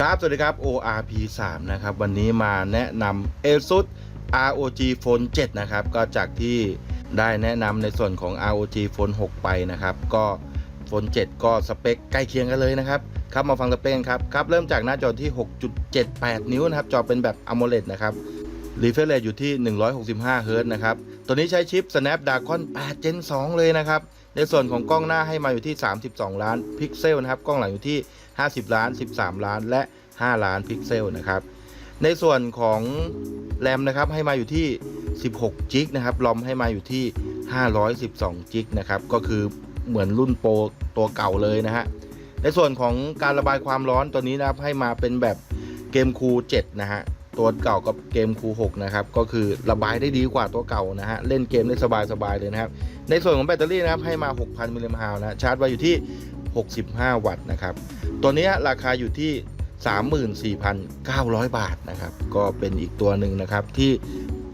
ครับสวัสดีครับ ORP 3นะครับ วันนี้มาแนะนำ ASUS ROG Phone 7 นะครับ ก็จากที่ได้แนะนำในส่วนของ ROG Phone 6 ไปนะครับ ก็ Phone 7 ก็สเปคใกล้เคียงกันเลยนะครับ ครับมาฟังสเปคกันครับ ครับ เริ่มจากหน้าจอที่ 6.78 นิ้วนะครับ จอเป็นแบบ AMOLED นะครับ Refresh Rate อยู่ที่ 165 Hz นะครับ ตัวนี้ใช้ชิป Snapdragon 8 Gen 2 เลยนะครับ ในส่วนของกล้องหน้าให้มาอยู่ที่ 32 ล้านพิกเซลนะครับ กล้องหลังอยู่ที่ 50 ล้าน 13 ล้าน และ 5 ล้านพิกเซลนะครับ ในส่วนของแรมนะครับให้มาอยู่ที่ 16จิกนะครับรอมให้มาอยู่ที่ 512จิกนะครับ ก็คือเหมือนรุ่นโปรตัวเก่าเลยนะฮะ ในส่วนของการระบายความร้อนตัวนี้นะครับให้มาเป็นแบบเกมคูล7นะฮะ ตัวเก่ากับเกมคู6นะครับก็คือระบายได้ดีกว่าตัวเก่านะฮะเล่นเกมได้สบายๆเลยนะครับในส่วนของแบตเตอรี่นะครับให้มา 6,000มิลลิแอมป์นะชาร์จไว้อยู่ที่ 65 วัตต์นะครับตัวนี้ราคาอยู่ที่ 34,900 บาทนะครับก็เป็นอีกตัวหนึ่งนะครับที่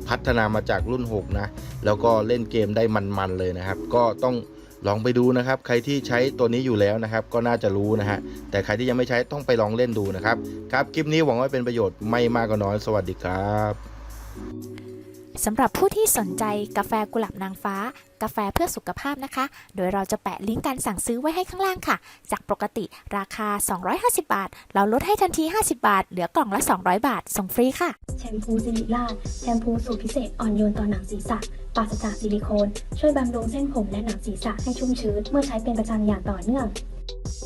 พัฒนามาจากรุ่น 6 นะ แล้วก็เล่นเกมได้มันๆเลยนะครับ ก็ต้อง ลองไปดูนะครับ ใครที่ใช้ตัวนี้อยู่แล้วนะครับ ก็น่าจะรู้นะฮะ แต่ใครที่ยังไม่ใช้ต้องไปลองเล่นดูนะครับ ครับ คลิปนี้หวังว่าเป็นประโยชน์ไม่มากก็น้อย สวัสดีครับ สำหรับผู้ที่สนใจกาแฟกุหลาบนางฟ้า กาแฟเพื่อสุขภาพนะคะ โดยเราจะแปะลิงก์การสั่งซื้อไว้ให้ข้างล่างค่ะ จากปกติราคา 250 บาท เราลดให้ทันที 50 บาท เหลือกล่องละ 200 บาท ส่งฟรีค่ะ แชมพูซิลิล่าแชมพูสูตรพิเศษอ่อนโยนต่อหนังศีรษะปราศจากซิลิโคน ช่วยบำรุงเส้นผมและหนังศีรษะให้ชุ่มชื้น เมื่อใช้เป็นประจำอย่างต่อเนื่อง